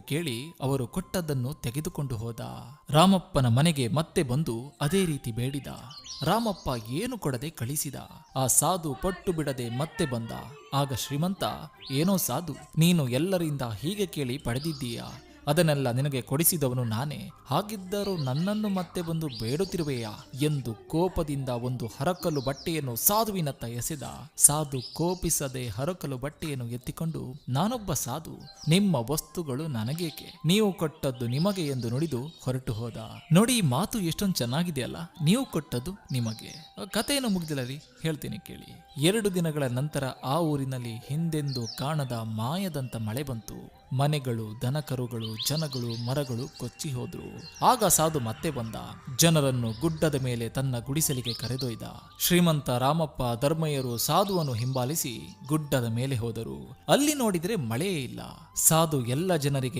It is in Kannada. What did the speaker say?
ಎಂದು ಕೇಳಿ ಅವರು ಕೊಟ್ಟದ್ದನ್ನು ತೆಗೆದುಕೊಂಡು ಹೋದ. ರಾಮಪ್ಪನ ಮನೆಗೆ ಮತ್ತೆ ಬಂದು ಅದೇ ರೀತಿ ಬೇಡಿದ. ರಾಮಪ್ಪ ಏನು ಕೊಡದೆ ಕಳಿಸಿದ. ಆ ಸಾಧು ಪಟ್ಟು ಬಿಡದೆ ಮತ್ತೆ ಬಂದ. ಆಗ ಶ್ರೀಮಂತ, ಏನೋ ಸಾಧು, ನೀನು ಎಲ್ಲರಿಂದ ಹೀಗೆ ಕೇಳಿ ಪಡೆದಿದ್ದೀಯಾ? ಅದನ್ನೆಲ್ಲ ನಿನಗೆ ಕೊಡಿಸಿದವನು ನಾನೇ. ಹಾಗಿದ್ದರೂ ನನ್ನನ್ನು ಮತ್ತೆ ಬಂದು ಬೇಡುತ್ತಿರುವೆಯಾ? ಎಂದು ಕೋಪದಿಂದ ಒಂದು ಹರಕಲು ಬಟ್ಟೆಯನ್ನು ಸಾಧುವಿನತ್ತ ಎಸೆದ. ಸಾಧು ಕೋಪಿಸದೆ ಹರಕಲು ಬಟ್ಟೆಯನ್ನು ಎತ್ತಿಕೊಂಡು, ನಾನೊಬ್ಬ ಸಾಧು, ನಿಮ್ಮ ವಸ್ತುಗಳು ನನಗೇಕೆ? ನೀವು ಕೊಟ್ಟದ್ದು ನಿಮಗೆ ಎಂದು ನುಡಿದು ಹೊರಟು ಹೋದ. ನೋಡಿ, ಮಾತು ಎಷ್ಟೊಂದು ಚೆನ್ನಾಗಿದೆಯಲ್ಲ ನೀವು ಕೊಟ್ಟದ್ದು ನಿಮಗೆ. ಕಥೆಯನ್ನು ಮುಗಿದಿಲ್ಲ ರೀ ಹೇಳ್ತೀನಿ ಕೇಳಿ. ಎರಡು ದಿನಗಳ ನಂತರ ಆ ಊರಿನಲ್ಲಿ ಹಿಂದೆಂದು ಕಾಣದ ಮಾಯದಂತ ಮಳೆ ಬಂತು. ಮನೆಗಳು, ದನಕರುಗಳು, ಜನಗಳು, ಮರಗಳು ಕೊಚ್ಚಿ ಹೋದ್ರು. ಆಗ ಸಾಧು ಮತ್ತೆ ಬಂದ. ಜನರನ್ನು ಗುಡ್ಡದ ಮೇಲೆ ತನ್ನ ಗುಡಿಸಲಿಗೆ ಕರೆದೊಯ್ದ. ಶ್ರೀಮಂತ ರಾಮಪ್ಪ ಧರ್ಮಯ್ಯರು ಸಾಧುವನ್ನು ಹಿಂಬಾಲಿಸಿ ಗುಡ್ಡದ ಮೇಲೆ ಹೋದರು. ಅಲ್ಲಿ ನೋಡಿದರೆ ಮಳೆಯೇ ಇಲ್ಲ. ಸಾಧು ಎಲ್ಲ ಜನರಿಗೆ